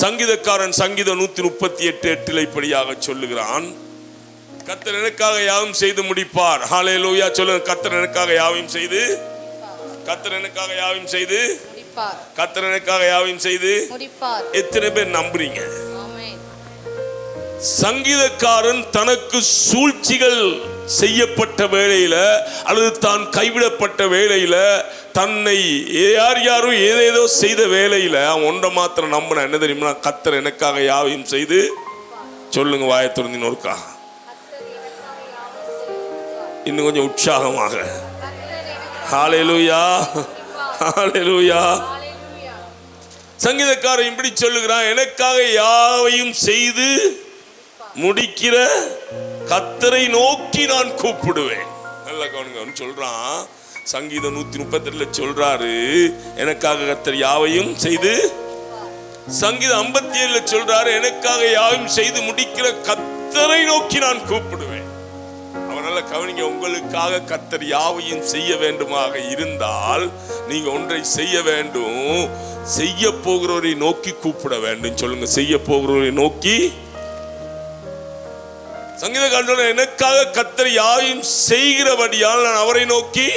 சங்கீதக்காரன் சங்கீதம் நூத்தி முப்பத்தி எட்டு எட்டில் இப்படியாக சொல்லுகிறான். கத்தர் எனக்காக யாவும் செய்து முடிப்பார். ஹாலே லூயா சொல்லுங்க கத்தர் எனக்காக யாவையும் செய்து? கத்தர் எனக்காக யாவையும் செய்து? கத்தர் எனக்காக யாவையும் செய்து? எத்தனை பேர் நம்புறீங்க? சங்கீதக்காரன் தனக்கு சூழ்ச்சிகள் செய்யப்பட்ட வேளையில அல்லது தான் கைவிடப்பட்ட வேளையில தன்னை யார் யாரும் ஏதேதோ செய்த வேலையில் அவன் ஒன்றை மாத்திரம் நம்பின என்ன தெரியுமா? கத்தர் எனக்காக யாவையும் செய்து சொல்லுங்க வாயை திறந்து நோக்கா இன்னும் கொஞ்சம் உற்சாகமாக. ஹalleluya ஹalleluya. சங்கீதக்காரன் இப்படி சொல்லுகிறான் எனக்காக யாவையும் செய்து முடிக்கிற கத்தரை நோக்கி நான் கூப்பிடுவேன். நல்ல கவனிங்க சொல்றான் சங்கீதம் நூத்தி முப்பத்தி சொல்றாரு. எனக்காக கத்தர் யாவையும் செய்து சங்கீதம் ஐம்பத்தி ஏழுல சொல்றாரு எனக்காக யாவையும் செய்து முடிக்கிற கத்தரை நோக்கி நான் கூப்பிடுவேன். அவன் கவனிங்க உங்களுக்காக கத்தர் யாவையும் செய்ய வேண்டுமாக இருந்தால் நீங்க ஒன்றை செய்ய வேண்டும். செய்ய போகிறவரை நோக்கி கூப்பிட வேண்டும். சொல்லுங்க செய்ய போகிறவரை நோக்கி. சங்கீத சொல்ற எனக்காக கத்தர் யாவையும் செய்கிறபடியால் நான் அவரை நோக்கி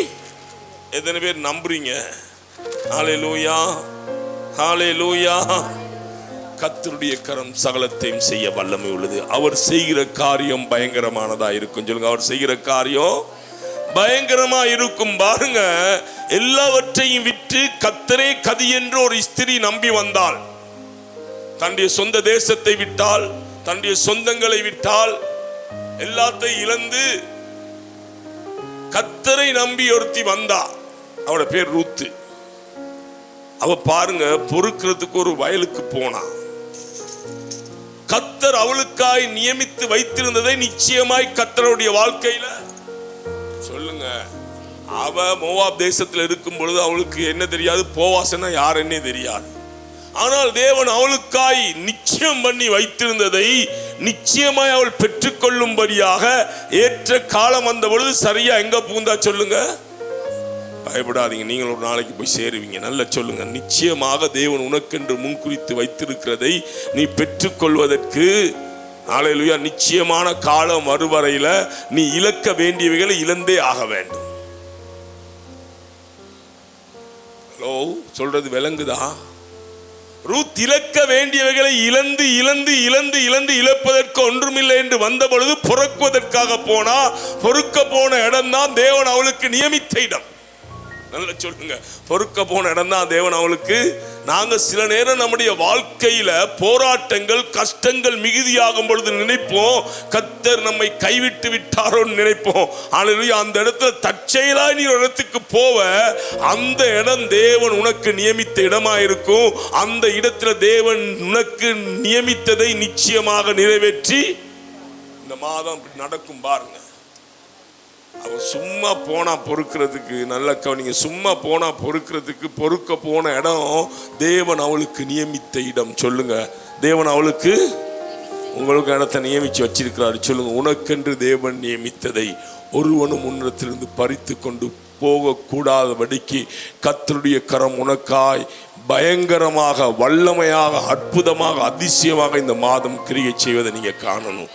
எத்தனை பேர் நம்புறீங்க? ஹாலே லூயா ஹாலே லூயா கத்தருடைய கரம் சகலத்தையும் செய்ய வல்லமை உள்ளது. அவர் செய்கிற காரியம் பயங்கரமானதா இருக்கும். சொல்லுங்க அவர் செய்கிற காரியம் பயங்கரமா இருக்கும். பாருங்க எல்லாவற்றையும் விற்று கத்தரே கதி என்று ஒரு ஸ்திரீ நம்பி வந்தாள். தன்னுடைய சொந்த தேசத்தை விட்டால் தன்னுடைய சொந்தங்களை விட்டால் எல்லாத்தையும் இழந்து கத்தரை நம்பி ஒருத்தி வந்தா. அவட பேர் ரூத்து. அவ பாருங்க பொறுக்கிறதுக்கு ஒரு வயலுக்கு போனா. கத்தர் அவளுக்காய் நியமித்து வைத்திருந்ததை நிச்சயமாய் கத்தருடைய வாழ்க்கையில. சொல்லுங்க அவ மோவாப் தேசத்துல இருக்கும் பொழுது அவளுக்கு என்ன தெரியாது? போவாசன்னா யாருன்னே தெரியாது. ஆனால் தேவன் அவளுக்காய் நிச்சயம் பண்ணி வைத்திருந்ததை நிச்சயமாய் அவள் பெற்றுக்கொள்ளும்படியாக ஏற்ற காலம் வந்த பொழுது சரியா எங்க பூந்தா சொல்லுங்க? பயப்படாதீங்க. நீங்கள் ஒரு நாளைக்கு போய் சேருவீங்க. நல்லா சொல்லுங்க. நிச்சயமாக தேவன் உனக்கென்று முன்குறித்து வைத்திருக்கிறதை நீ பெற்றுக்கொள்வதற்கு நாளையிலுயா நிச்சயமான காலம் வருவரையில் நீ இழக்க வேண்டியவைகளை இழந்தே ஆக வேண்டும். ஹலோ சொல்றது விளங்குதா? ரூத் இழக்க வேண்டியவைகளை இழந்து இழந்து இழந்து இழந்து இழப்பதற்கு ஒன்றுமில்லை என்று வந்த பொழுது பொறுக்குவதற்காக போனா பொறுக்க போன இடம்தான் தேவன் அவளுக்கு நியமித்த இடம். நல்லா சொல்லுங்க. பொறுக்க போன இடம் தான் தேவன் அவளுக்கு. நாங்கள் சில நேரம் நம்முடைய வாழ்க்கையில் போராட்டங்கள் கஷ்டங்கள் மிகுதியாகும் பொழுது நினைப்போம். கத்தர் நம்மை கைவிட்டு விட்டாரோன்னு நினைப்போம். ஆனால் அந்த இடத்துல தற்செயலாய் நீ ஒரு இடத்துக்கு போவ. அந்த இடம் தேவன் உனக்கு நியமித்த இடமா இருக்கும் அந்த இடத்துல தேவன் உனக்கு நியமித்ததை நிச்சயமாக நிறைவேற்றி இந்த மாதம் இப்படி நடக்கும் பாருங்க. அவன் சும்மா போனா பொறுக்கிறதுக்கு நல்ல கவனிங்க சும்மா போனா பொறுக்கிறதுக்கு பொறுக்க போன இடம் தேவன் அவளுக்கு நியமித்த இடம். சொல்லுங்க. தேவன் அவளுக்கு உங்களுக்கு இடத்தை நியமிச்சு வச்சிருக்கிறாரு. சொல்லுங்க. உனக்கென்று தேவன் நியமித்ததை ஒருவனும் முன்னத்திலிருந்து பறித்து கொண்டு போகக்கூடாதபடிக்கு கத்தருடைய கரம் உனக்காய் பயங்கரமாக வல்லமையாக அற்புதமாக அதிசயமாக இந்த மாதம் கிரியை செய்வதை நீங்கள் காணணும்.